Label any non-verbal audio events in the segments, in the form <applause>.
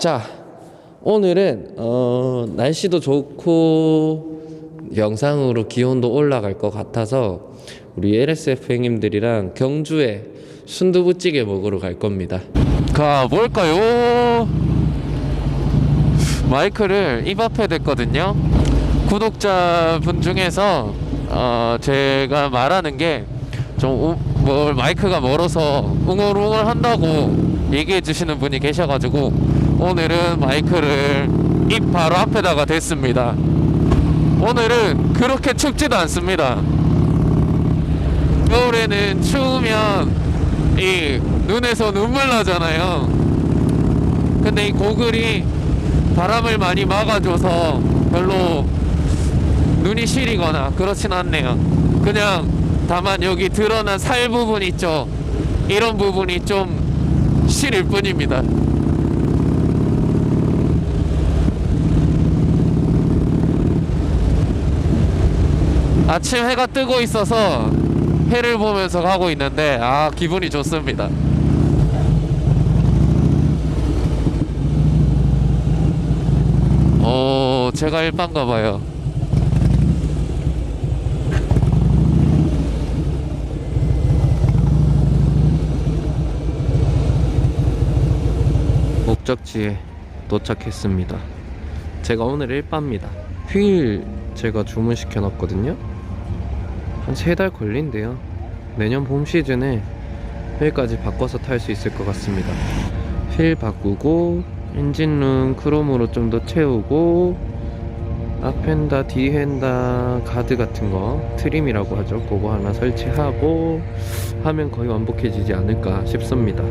자, 오늘은 어, 날씨도 좋고 영상으로 기온도 올라갈 것 같아서 우리 LSF 형님들이랑 경주에 순두부찌개 먹으러 갈 겁니다. 가 뭘까요? 마이크를 입 앞에 댔거든요. 구독자분 중에서 어, 제가 말하는 게좀 뭐 마이크가 멀어서 웅얼웅얼 한다고 얘기해 주시는 분이 계셔가지고 오늘은 마이크를 입 바로 앞에다가 댔습니다. 오늘은 그렇게 춥지도 않습니다. 겨울에는 추우면 이 눈에서 눈물 나잖아요. 근데 이 고글이 바람을 많이 막아줘서 별로 눈이 시리거나 그렇진 않네요. 그냥 다만 여기 드러난 살 부분 있죠. 이런 부분이 좀 시릴 뿐입니다. 아침 해가 뜨고 있어서 해를 보면서 가고 있는데 아 기분이 좋습니다. 어 제가 일반가 봐요. 목적지에 도착했습니다. 제가 오늘 일바입니다. 휠 제가 주문시켜 놨거든요. 한세달 걸린대요. 내년 봄 시즌에 휠까지 바꿔서 탈 수 있을 것 같습니다. 휠 바꾸고 엔진룸 크롬으로 좀 더 채우고 앞엔다 뒤엔다 가드 같은 거 트림이라고 하죠. 그거 하나 설치하고 하면 거의 완벽해지지 않을까 싶습니다.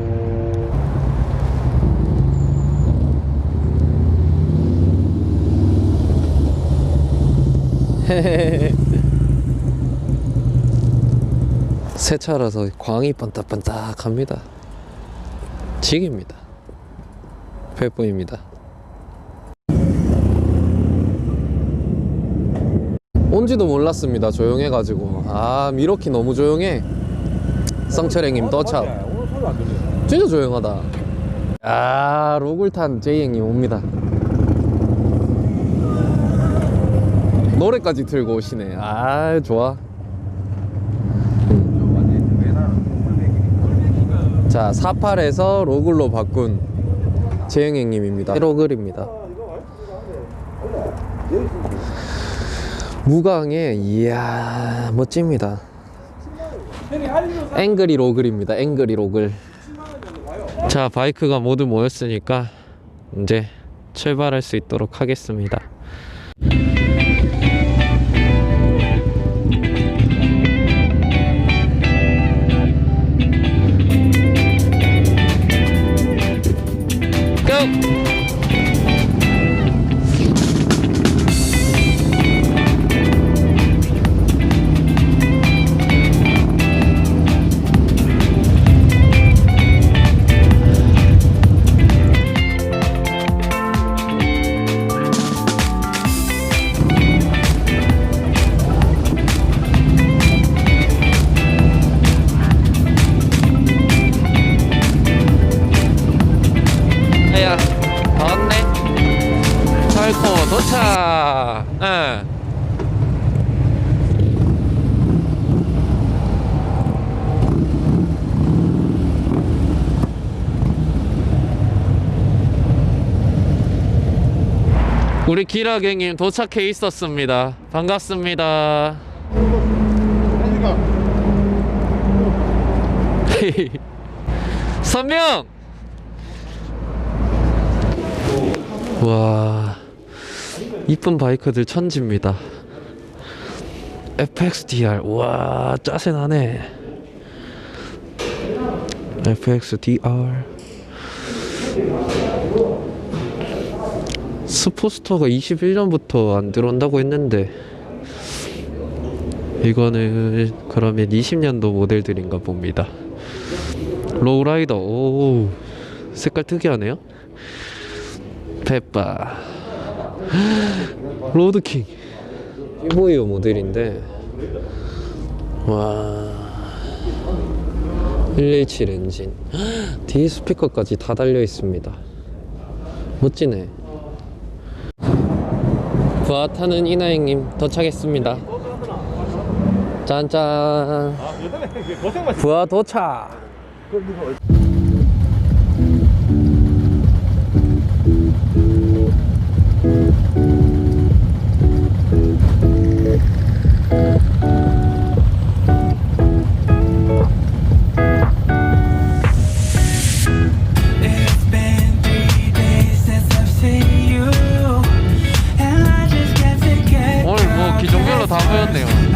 <laughs> 새 차라서 광이 번딱번딱합니다. 직입니다. 페보입니다. 온지도 몰랐습니다. 조용해가지고 아 미로키 너무 조용해. 소리 안 들려. 진짜 조용하다. 아 로글탄 제이행님 옵니다. 노래까지 틀고 오시네. 아 좋아. 자 48에서 로글로 바꾼 재영행님입니다. 로글입니다. 무광에 이야 멋집니다. 앵그리 로글입니다. 앵그리 로글. 자 바이크가 모두 모였으니까 이제 출발할 수 있도록 하겠습니다. 고! 우리 기라갱님 도착해 있었습니다. 반갑습니다. <laughs> 선명! 와 이쁜 바이크들 천지입니다 FXDR 와 짜세나네 FXDR 스포스터가 21년부터 안 들어온다고 했는데 이거는 그러면 20년도 모델들인가 봅니다. 로우라이더 오 색깔 특이하네요. 페빠. <gasps> 로드킹. 피보이어 모델인데 와. 117 엔진. 뒤에 스피커까지 다 달려 있습니다. 멋지네. 부하 타는 이나영님 도착했습니다. 짠짠. 부하 도착. 다 보였네요.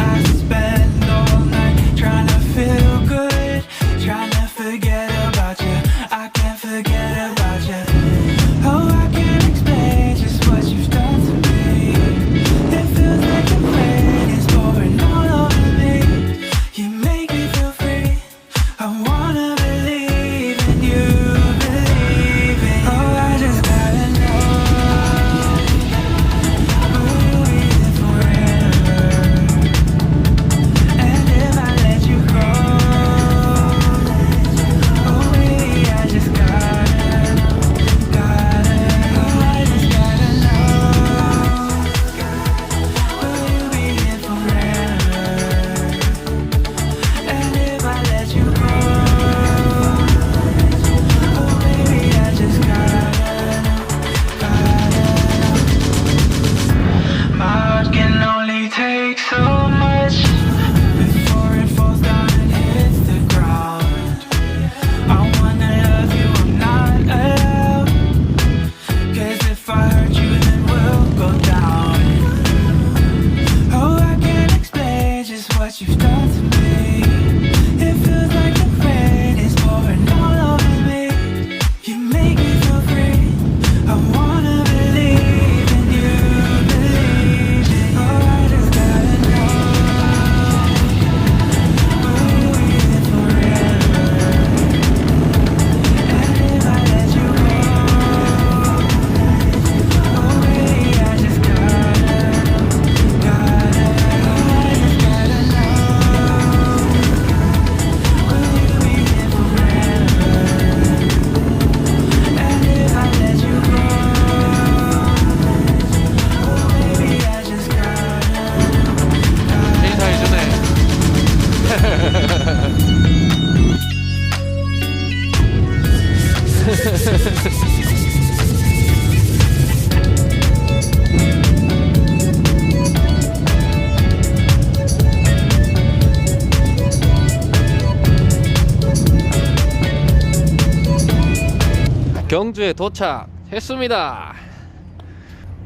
경주에 도착했습니다.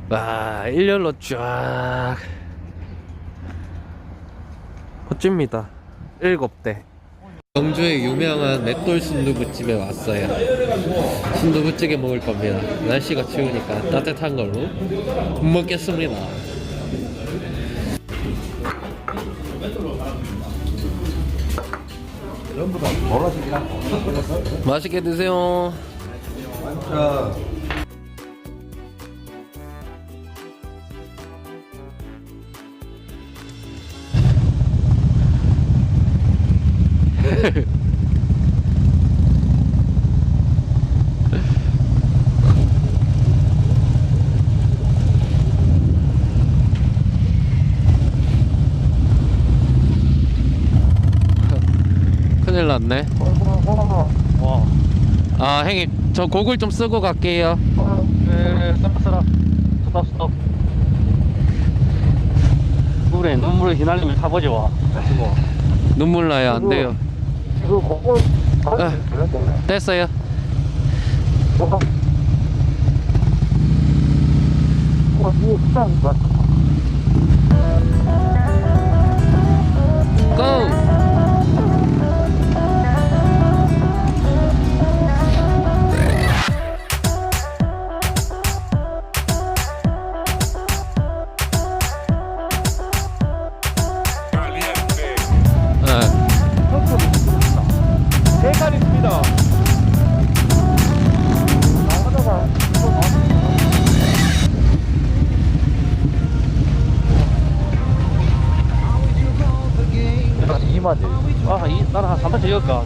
와, 일렬로 쫙. 멋집니다. 일곱 대. 경주의 유명한 맷돌 순두부집에 왔어요. 순두부찌개 먹을 겁니다. 날씨가 추우니까 따뜻한 걸로 먹겠습니다. 맛있게 드세요. <laughs> 큰일 났네. 와, 아, 형님, 저 고글 좀 쓰고 갈게요. 네, 써라, 써라. 스톱, 스톱. 물에 눈물을 휘날리면 타보지 와. 이거. 눈물 나요, 안 돼요. 이거 그거 아, 됐어요. 고! 이만지. 아, 이 나는 한 3만 찍을까?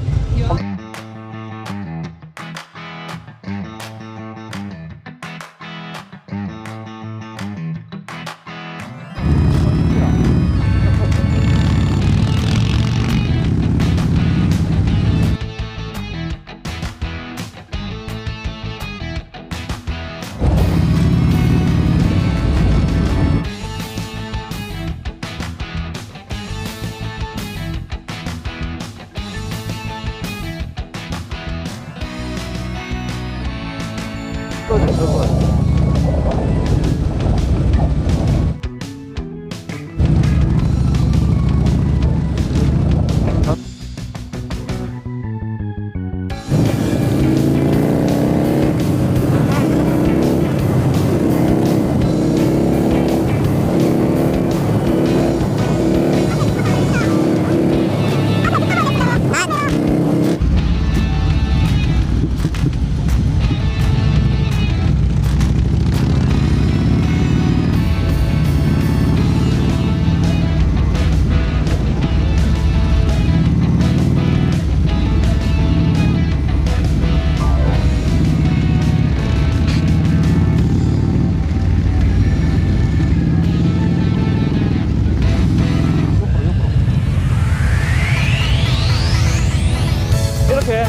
이렇게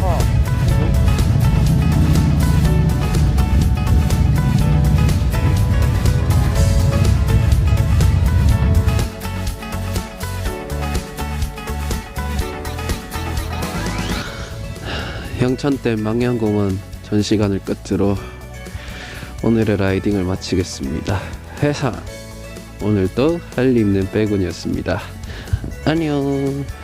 어 형천댐 망양공원 전시관을 끝으로 오늘의 라이딩을 마치겠습니다. 회사 오늘도 할 일 있는 빼군이었습니다. 안녕.